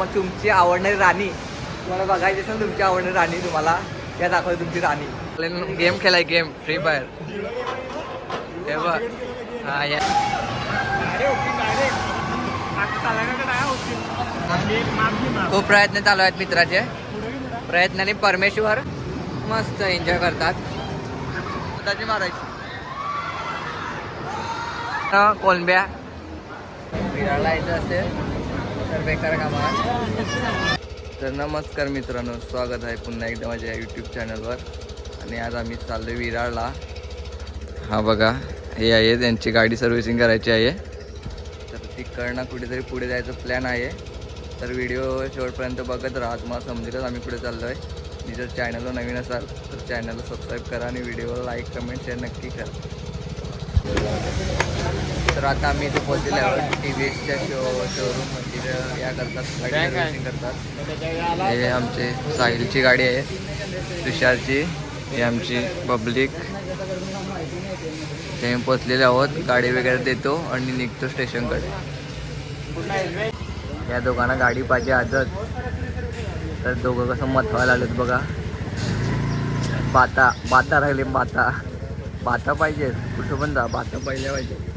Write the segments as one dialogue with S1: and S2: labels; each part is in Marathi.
S1: मग तुमची आवडणारी राणी तुम्हाला बघायची असेल तुमची आवडणारी राणी तुम्हाला या दाखवली तुमची राणी. गेम खेळाय गेम फ्री फायर. हे बघ. हा या. खूप प्रयत्न चालू आहेत मित्राचे. प्रयत्नाने परमेश्वर मस्त एन्जॉय करतात. स्वतःची मारायची. कोलंब्या. फिरायला यायचं असेल. तर बेकार कामा तर नमस्कार मित्रांनो स्वागत आहे पुन्हा एकदा माझ्या यूट्यूब चॅनलवर आणि आज आम्ही चाललो विराळला हा बघा हे आहे त्यांची गाडी सर्व्हिसिंग करायची आहे. तर तिकडनं कुठेतरी पुढे जायचं प्लॅन आहे. तर व्हिडिओ शेवटपर्यंत बघत राहा तुम्हाला समजेलच आम्ही पुढे चाललो आहे मी जर चॅनलवर नवीन असाल तर चॅनलला सबस्क्राईब करा आणि व्हिडिओला लाईक कमेंट शेअर नक्की करा. तर आता आम्ही इथे पोहोचलेलो आहोत टी व्ही एसच्या शो शोरूम या करतात गाडी सर्व्हिसिंग करतात. हे आमचे साहिलची गाडी आहे. तुषारची. ही आमची पब्लिक. ते पोचलेले आहोत. गाडी वगैरे देतो आणि निघतो स्टेशनकडे. या दोघांना गाडी पाहिजे आजच तर दोघं कसं मथवायला आलेत बघा. बाता बाता राहिले बाता. बाता पाहिजे. कुठं पण जा बाता पहिल्या पाहिजे.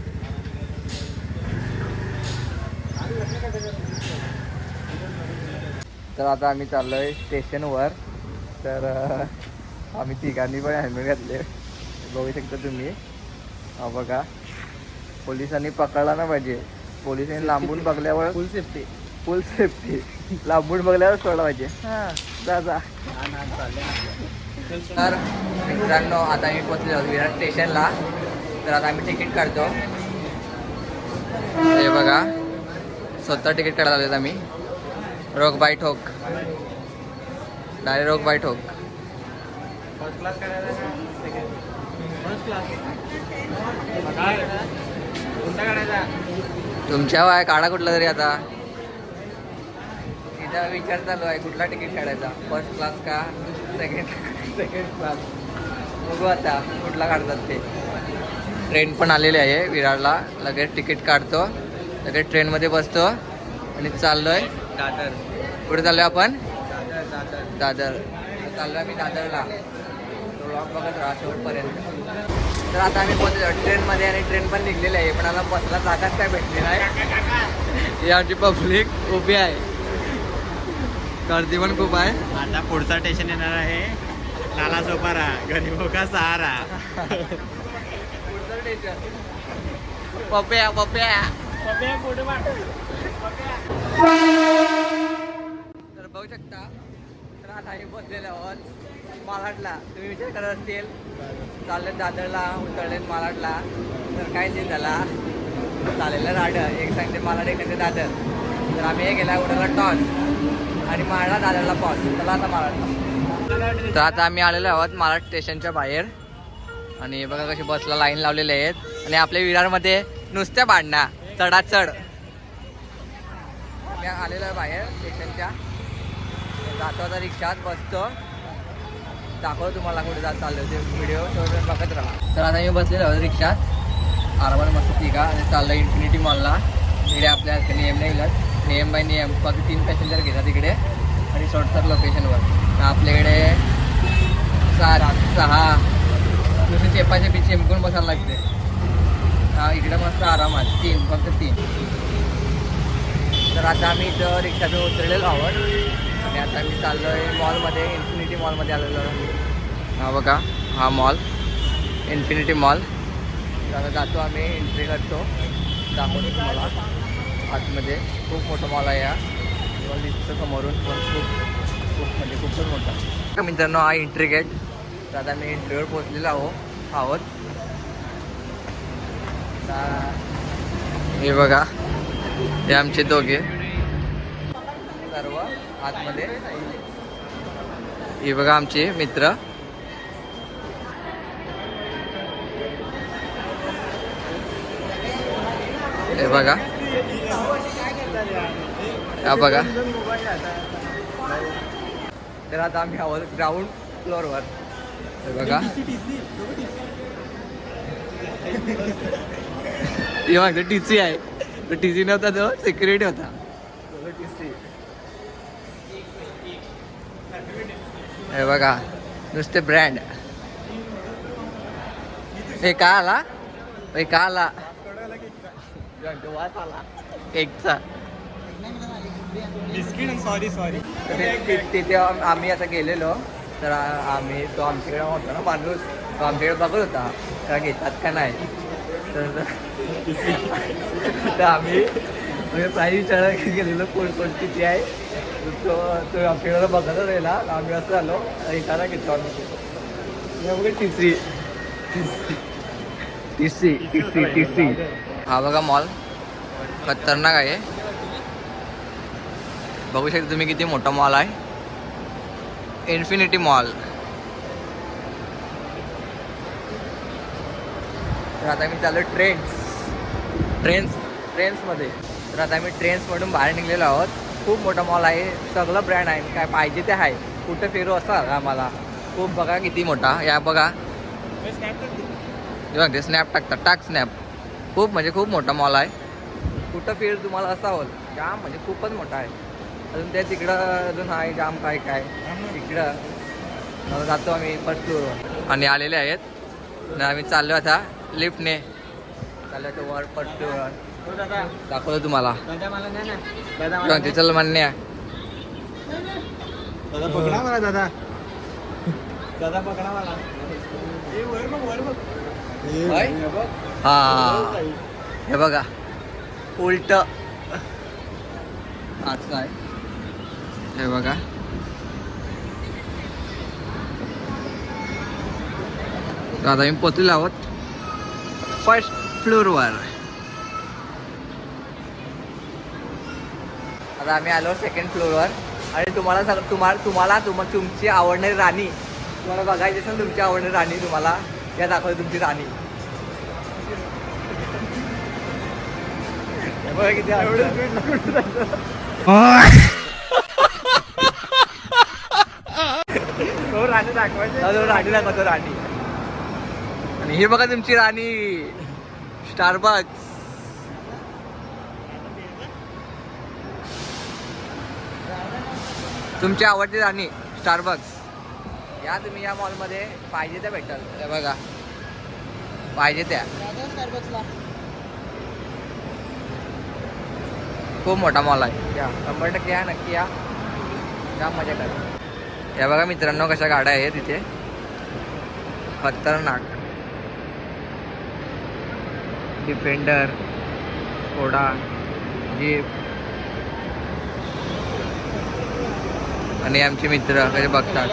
S1: तर आता आम्ही चाललोय स्टेशनवर. तर आम्ही तिघांनी पण हेल्मेट घातले बघू शकता तुम्ही. बघा. पोलिसांनी पकडला ना पाहिजे. पोलिसांनी लांबून बघल्यावर
S2: फुल सेफ्टी
S1: फुल सेफ्टी लांबून बघल्यावर सोडला पाहिजे. हा. जा जा. तर मित्रांनो आता आम्ही पोचलो विराट स्टेशनला. तर आता आम्ही तिकीट काढतो. हे बघा. स्वतः तिकीट काढायला आलेत आम्ही. रोग बाय ठोक. डायरेक्ट रोग बाय ठोक. तुमच्या वाय काढा कुठला तरी आता. तिथं विचार चालू आहे कुठला तिकीट काढायचा? फर्स्ट क्लास का? सेकंड सेकंड क्लास बघू आता कुठला काढतात ते. ट्रेन पण आलेली आहे विरारला. लगेच तिकीट काढतो. लगेच ट्रेनमध्ये बसतो आणि चाललोय.
S2: दादर.
S1: कुठे चाललोय आपण?
S2: दादर दादर.
S1: दादर. चाललो आम्ही दादरला. बघत राहा शेवटपर्यंत. तर आता आम्ही पोहोचलो. ट्रेनमध्ये आणि ट्रेन पण निघलेली आहे. पण आता बसला जागाच काय भेटली नाही आमची पब्लिक उभी आहे. गर्दी पण खूप आहे.
S2: आता पुढचा स्टेशन येणार आहे. नाला सोपारा गरीबो का सहारा
S1: पप्या पप्या तर बघू शकता तर आता आम्ही बसलेले आहोत मालाडला. तुम्ही विचार करत असतील चालले दादरला उतरले मालाडला. तर काय नाही झाला चाललेलं राड. एक सांगते मालाड एक सांगते दादर. तर आम्ही हे गेला उडाला टॉन आणि माळला दादरला पॉस. चला आता मालाडला. तर आता आम्ही आलेलो आहोत मालाड स्टेशनच्या बाहेर. आणि बघा कशी बसला लाईन लावलेले आहेत. आणि आपल्या विरारमध्ये नुसत्या भांडणा. चढाचढ. मी आलेलो आहे बाहेर स्टेशनच्या. जातो आता रिक्षात बसतो. दाखवतो तुम्हाला कुठे जात चाललो ते व्हिडिओ बघत राहा. तर आता मी बसलेलो आहोत रिक्षात. आरामात मस्त ठीक आणि चाललो इन्फिनिटी मॉलला तिकडे आपल्या नियम नाही मिळत नियम बाय नियम फक्त तीन पॅसेंजर घेतात तिकडे आणि सोडतात लोकेशनवर आपल्याकडे सात सहा. दुसरे चेपाचे पी एमकून बसायला लागते हा इकडे मस्त आरामात तीन फक्त तीन. तर आता आम्ही इथं रिक्षातून उतरलेलो आहोत. आणि आता मी चाललो आहे मॉलमध्ये इन्फिनिटी मॉलमध्ये आलेलो हा बघा. हा मॉल इन्फिनिटी मॉल तर आता जातो आम्ही एंट्री करतो. दाखवतो तुम्हाला. आतमध्ये खूप मोठं मॉल आहे हा. तुम्हाला दिसतं समोरून पण खूप खूप म्हणजे खूपच मोठा. मित्रांनो हा एंट्री गेट तर आता मी एंट्रीवर पोचलेलो आहो आहोत. हे बघा हे आमचे दोघे. सर्व आतमध्ये. हे बघा आमचे मित्र. हे बघा. हा बघा. तर आता आम्ही आहोत ग्राउंड फ्लोअरवर हे बघा. मागचा टी सी आहे. टी सी नव्हता तो सिक्युरिटी होता. हे बघा नुसते ब्रँड हे का आला? हे का आला?
S2: केकचा. सॉरी सॉरी
S1: तिथे आम्ही असं गेलेलो. तर आम्ही तो आमच्याकडे होता ना माणूस. तो आमच्याकडे बघत होता. का घेतात का नाही? तर तर आम्ही म्हणजे प्राईज विचारायला गेलेलो कोण कोण किती आहे? तो तो आमच्याकडे बघत राहिला. आम्ही असं आलो एकाला घेतो आम्ही. तिसरी. तिसरी. तिसरी तिसरी हा बघा मॉल खतरनाक आहे. बघू शकता तुम्ही किती मोठा मॉल आहे. इन्फिनिटी मॉल तर आता मी चालू ट्रेन्स ट्रेन्स ट्रेन्समध्ये. तर आता आम्ही ट्रेन्समधून बाहेर निघलेलो आहोत. खूप मोठा मॉल आहे. सगळं ब्रँड आहे. काय पाहिजे ते आहे. कुठं फिरू असं आम्हाला. खूप बघा किती मोठा. या बघा. बघ ते स्नॅप टाकतात. टाक स्नॅप खूप म्हणजे खूप मोठा मॉल आहे. कुठं फिर तुम्हाला असा होल जाम म्हणजे खूपच मोठा आहे. अजून ते तिकडं अजून आहे जाम काय काय. तिकडं. जातो आम्ही फर्स्ट फ्लोअरवर आणि आलेले आहेत. आम्ही चाललो आता लिफ्टने वर फ्लोअरवर दाखवतो तुम्हाला. चल मान्य
S2: दादा पकडा मला दादा. दादा पकडा मला? हे बघ.
S1: हा हे बघा. उलट. असं आहे. हे बघा. आता आम्ही पोचलेलो आहोत. फर्स्ट फ्लोअरवर आता आम्ही आलो सेकंड फ्लोअरवर आणि तुम्हाला सग तुम्हाला तुम्हाला तुम तुमची आवडणारी राणी. तुम्हाला बघायची असेल तुमची आवडणारी राणी तुम्हाला. या दाखवते तुमची राणी.
S2: राणी दाखवायचे
S1: तो राणी दाखवतो राणी. आणि ही बघा तुमची राणी. स्टारबक्स तुमची आवडती राणी स्टारबक्स या तुम्ही या मॉलमध्ये पाहिजे त्या भेटल बघा. पाहिजे त्या. खूप मोठा मॉल आहे. या शंभर टक्के या नक्की या. का मजा करा. या बघा मित्रांनो कशा गाड्या आहेत तिथे खतरनाक. डिफेंडर स्कोडा जीप आणि आमचे मित्र कसे बघतात.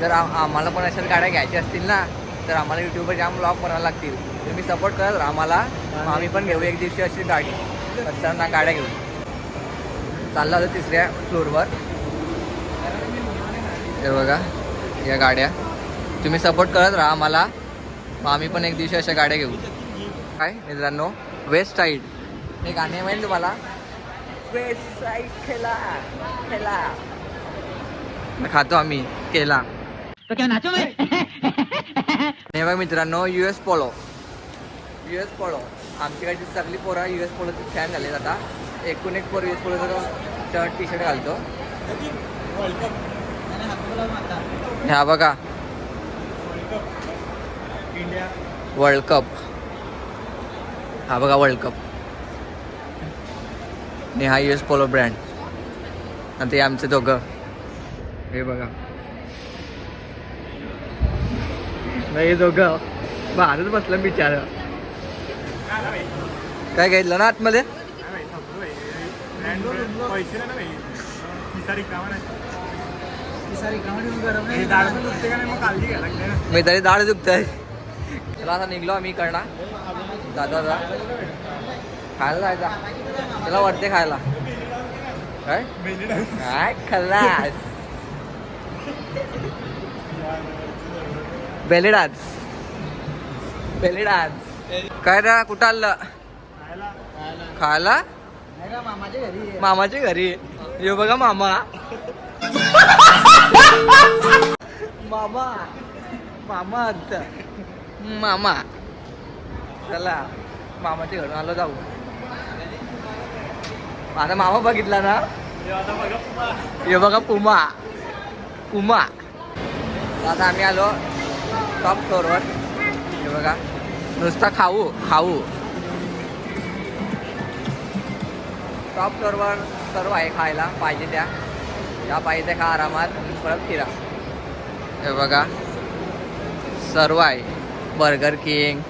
S1: जर आम्हाला पण अशा गाड्या घ्यायच्या असतील ना तर आम्हाला युट्यूबवर जाम ब्लॉग बनायला लागतील. तुम्ही सपोर्ट करत आम्हाला. आम्ही पण घेऊ एक दिवशी अशी गाडी. त्यांना गाड्या घेऊ. चालला होता तिसऱ्या फ्लोरवर तर बघा या गाड्या. तुम्ही सपोर्ट करत राहा आम्हाला. मग आम्ही पण एक दिवशी अशा गाड्या घेऊ. काय मित्रांनो? वेस्ट साईड हे गाणे माहीत तुम्हाला? वेस्ट साईड खेळा मग खातो आम्ही केला. हे बघा मित्रांनो U S Polo U S Polo आमच्याकडची सगळी पोरं यू एस पोलोचे फॅन झालेत आता. एकूण एक पोर यू एस पोलोचा शर्ट टी शर्ट घालतो. ह्या बघा.
S2: इंडिया
S1: वर्ल्ड कप हा बघा वर्ल्ड कप आणि हा यू पोलो ब्रँड आणि ते आमचे दोघं. हे बघा. हे दोघं. बाहेरच बसलं बिचार. काय घेतलं ना आतमध्ये? मी तरी दाढ दुखत आहे चला आता निघलो आम्ही करणार दादा दादा खायला जायचा. त्याला वाटते खायला. काय? काय खाल्ला बेली डान्स बेली डान्स काय रा कुठं आलं? खायला? मामाच्या घरी. ये बघा मामा. मामा. मामा मामा. चला मामाच्या घरून आलो जाऊ. माझा मामा बघितला ना? हे बघा पुमा. पुमा. आता आम्ही आलो टॉप फ्लोअरवर हे बघा. नुसता खाऊ खाऊ. टॉप फ्लोअरवर सर्व आहे खायला पाहिजे त्या. त्या पाहिजे त्या खा आरामात. परत फिरा. हे बघा. सर्व आहे. Burger King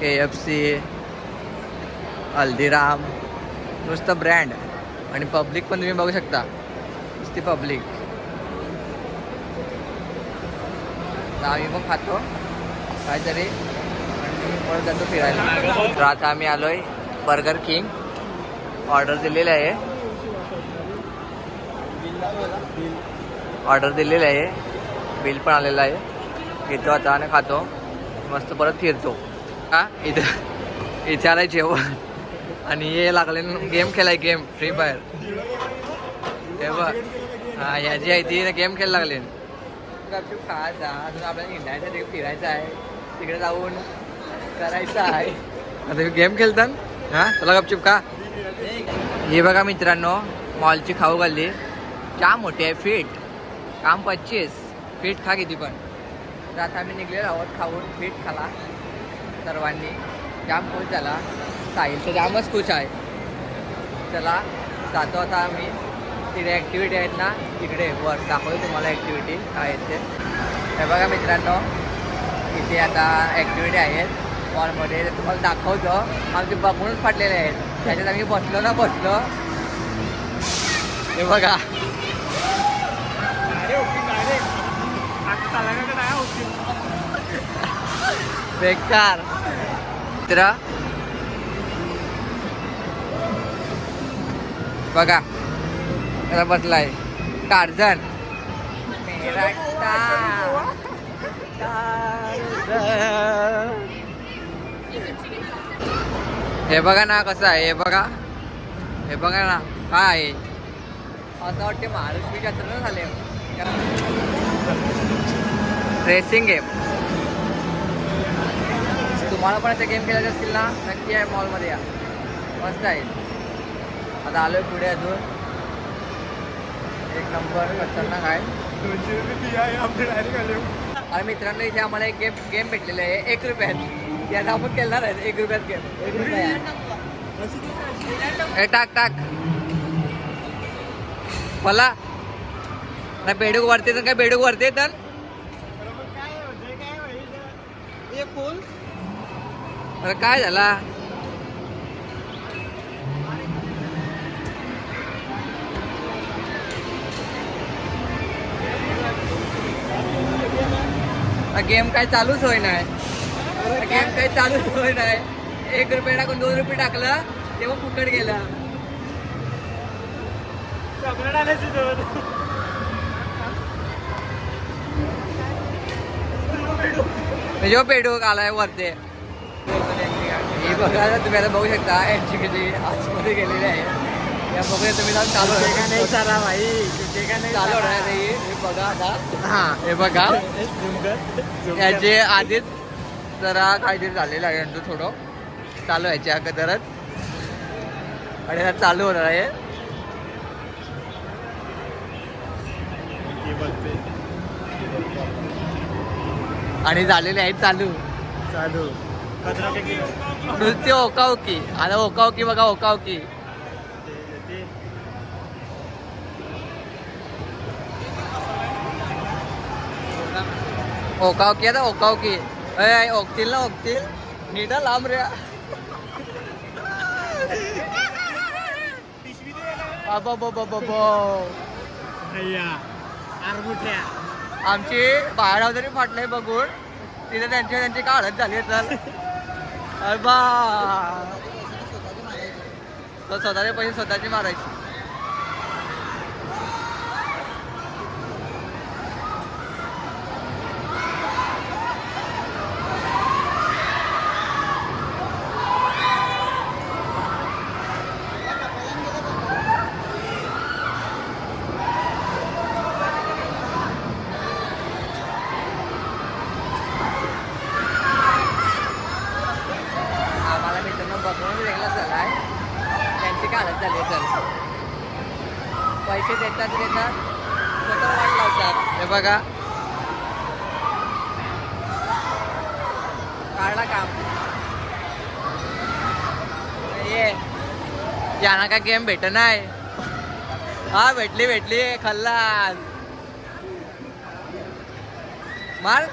S1: K F C Haldiram नुसतं ब्रँड आणि पब्लिक पण तुम्ही बघू शकता. नुसती पब्लिक आम्ही पण खातो. काहीतरी. परत जातो फिरायला. तर आता आम्ही आलोय बर्गर किंग ऑर्डर दिलेली आहे. ऑर्डर दिलेली आहे. बिल पण आलेलं आहे. घेतो आता आणि खातो. मस्त परत फिरतो. का इथं इथे आलाय जेवण. आणि हे लागले गेम खेळाय गेम फ्री फायर हे बघ हा ह्याची आहे ती गेम खेळायला लागले. गपचूप खायचा अजून आपल्याला हिंडायचं तिकडे फिरायचं आहे तिकडे जाऊन करायचं आहे. आता गेम खेळतात हा चला गपचूप का हे बघा मित्रांनो मॉलची खाऊ घालली. चहा मोठी आहे फीट काम पच्चीस. फीट खा किती पण. तर आता आम्ही निघलेलो आहोत खाऊन फीट खाला. सर्वांनी. जाम खुश झाला. साहिल तर जामच खुश आहे. चला जातो आता आम्ही. तिकडे ॲक्टिव्हिटी आहेत ना तिकडे वर दाखवतो तुम्हाला ॲक्टिव्हिटी काय आहेत ते. हे बघा मित्रांनो इथे आता ॲक्टिव्हिटी आहेत. हॉलमध्ये तुम्हाला दाखवतो. आमचे बघूनच फाटलेले आहेत. त्याच्यात आम्ही बसलो ना बसलो. हे बघा. बेकार. मित्र. बघा. त्याला बसलाय टार्झन. टार्झन. हे बघा ना कसं आहे. हे बघा. हे बघा ना. काय आहे. असं वाटते महालक्ष्मी जत्रा झाले रेसिंग गेम तुम्हाला पण ते गेम खेळायचे असतील ना नक्की आहे मॉलमध्ये या. मस्त आहे. आता आलो पुढे अजून. एक नंबर खतरनाक आहे.
S2: दोनशे रुपये
S1: आणि मित्रांनो इथे आम्हाला एक गेम गेम भेटलेलं आहे. एक रुपयात. याला आपण खेळणार आहे. एक रुपयात गेम एक रुपया. हे टाक टाक. मला? नाही बेडूक वरते तर काय बेडूक वरते तर? अरे काय झाला? गेम काय चालूच होय नाही गेम काय चालूच होय नाही एक रुपये टाकून दोन रुपये टाकला तेव्हा फुकट गेला. पेडूक आलाय वरते. ही बघा आता तुम्ही आता बघू शकता यांची किती आतमध्ये गेलेली आहे. या बघूया तुम्ही जाऊन चालू
S2: नाही सारा भाई तुझे का नाही
S1: चालू होणार आहे. ही. बघा आता.
S2: हा.
S1: हे बघा. याचे आधीच जरा काहीतरी झालेलं आहे यांचं थोडं. चालू व्हायचे अगोदरच. आणि आता चालू होणार आहे. आणि झालेले आहेत चालू.
S2: चालू.
S1: नुसते ओकाओकी. आता ओकाओकी बघा ओकाओकी. ओकाओकी आता ओकाओकी. अय ओकतील ना ओकतील. नीट लांब रे. बाबा बाबा. आमची बाहेर जरी फाटलंय बघून तिथे त्यांची त्यांची काळत झाली चल अरे बा. स्वतःचे पैसे स्वतःची मारायची आम्हाला मित्रांनो बघून वेगळा झालाय त्यांची काय हालत झाली सर पैसे देतात देतात स्वतः वाट लावतात हे बघा. काढला काम. ये. यांना काय गेम भेट नाही. हा भेटली भेटली. खल्लास. मार.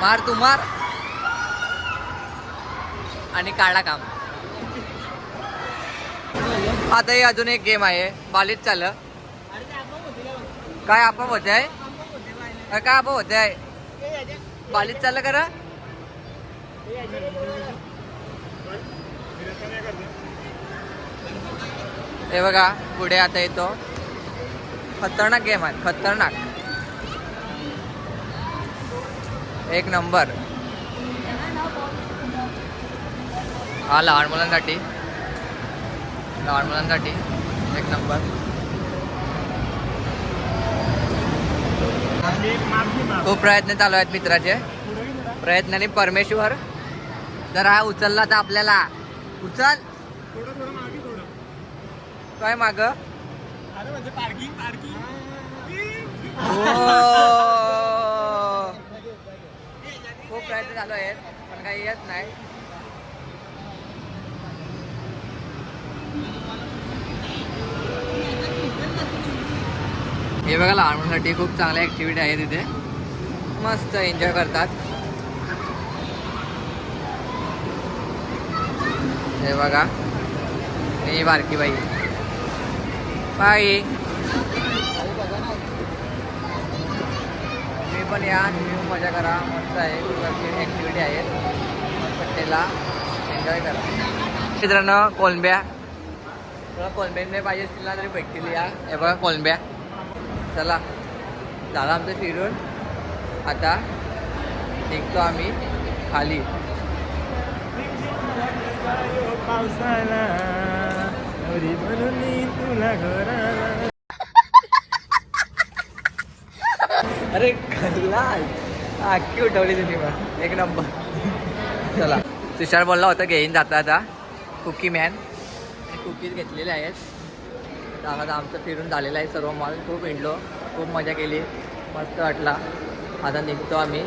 S1: मार तू मार. आणि काढा काम. आता हे अजून एक गेम आहे. बालीत चाल काय आपण होते आहे? काय आपण होते आहे? बालीत चाललं करा हे बघा पुढे आता येतो. खतरनाक गेम आहे खतरनाक. एक नंबर हा लहान मुलांसाठी. लहान मुलांसाठी एक नंबर. खूप प्रयत्न चालू आहेत मित्राचे. प्रयत्नाने परमेश्वर जर हा उचलला तर आपल्याला. उचल. काय माग? खूप प्रयत्न चालू आहेत पण काही येत नाही. हे बघा लहान मुलांसाठी खूप चांगल्या ऍक्टिव्हिटी आहे तिथे मस्त एन्जॉय करतात. हे बघा मी बारकी बाई. बाई. तुम्ही पण या तुम्ही मजा करा. मस्त आहे. ॲक्टिव्हिटी आहेत. पट्टेला एन्जॉय करा. मित्रांनो कोलंब्या. तुला कोलंब्याने पाहिजे असतील ना तरी भेटतील या. हे बघा कोलंब्या. चला. झालं आमचं फिरून आता निघतो आम्ही खाली.
S2: पावसाला तुला घराला.
S1: अरे खल्लाल अख्खी उठवली तुम्ही पण. एक नंबर. चला. तुषार बोलला होता घेईन जाता आता. कुकी मॅन कुकीज घेतलेले आहेत. आता आमचं फिरून झालेलं आहे सर्व मॉल. खूप हिंडलो खूप मजा केली. मस्त वाटला. आता निघतो आम्ही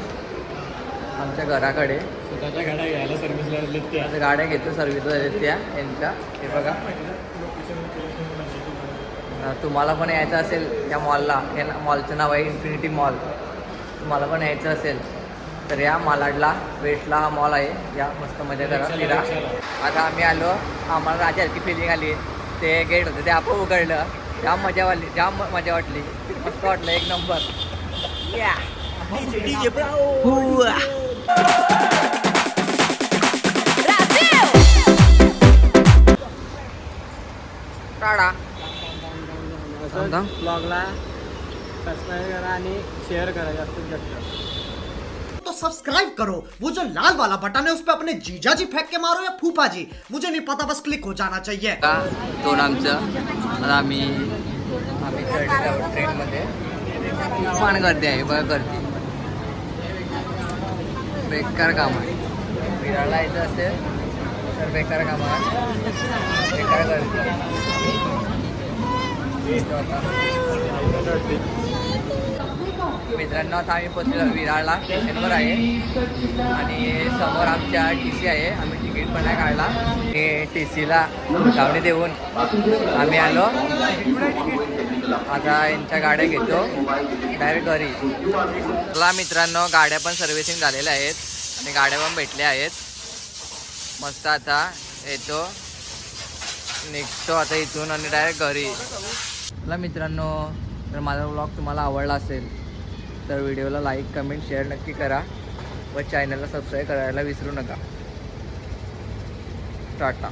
S1: आमच्या घराकडे.
S2: स्वतःच्या गाड्या घ्यायला सर्व्हिसला
S1: गाड्या घेतो सर्व्हिसला त्या यांच्या. हे बघा. तुम्हाला पण यायचं असेल त्या मॉलला हे ना- मॉलचं नाव आहे इन्फिनिटी मॉल तुम्हाला पण यायचं असेल तर या मालाडला वेस्टला हा मॉल आहे. या मस्त मजा करा फिरा. आता आम्ही आलो. आम्हाला राजासारखी फिलिंग आली. ते गेट होतं ते आपण उघडलं. जाम मजा वाटली जाम मजा वाटली. मस्त वाटलं एक नंबर या हुआ. टाळा
S2: ब्लॉगला सबस्क्राईब करा आणि शेअर करा जास्तीत जास्त
S3: तो सब्सक्राइब करो। वो जो लाल वाला बटन है, उस पर अपने जीजा जी फेंक के मारो या फूफा जी? मुझे नहीं पता, बस क्लिक हो जाना चाहिए।
S1: दोन आमचं आता आम्ही चढलेलो ट्रेनमध्ये बेकार काम आहे बेकार काम आहे बेकार गर्दी. मित्रांनो आता आम्ही पोचलो विरारला स्टेशनवर आहे. आणि समोर आमच्या टी सी आहे. आम्ही तिकीट पण नाही काढला. आणि टी सीला गावडी देऊन आम्ही आलो. आता यांच्या गाड्या घेतो. डायरेक्ट घरी. चला मित्रांनो गाड्या पण सर्व्हिसिंग झालेल्या आहेत. आणि गाड्या पण भेटल्या आहेत. मस्त आता येतो. निघतो आता इथून आणि डायरेक्ट घरी. चला मित्रांनो तर माझा ब्लॉग तुम्हाला आवडला असेल तर व्हिडिओला लाईक कमेंट शेअर नक्की करा व चॅनलला सबस्क्राईब करायला विसरू नका. टाटा.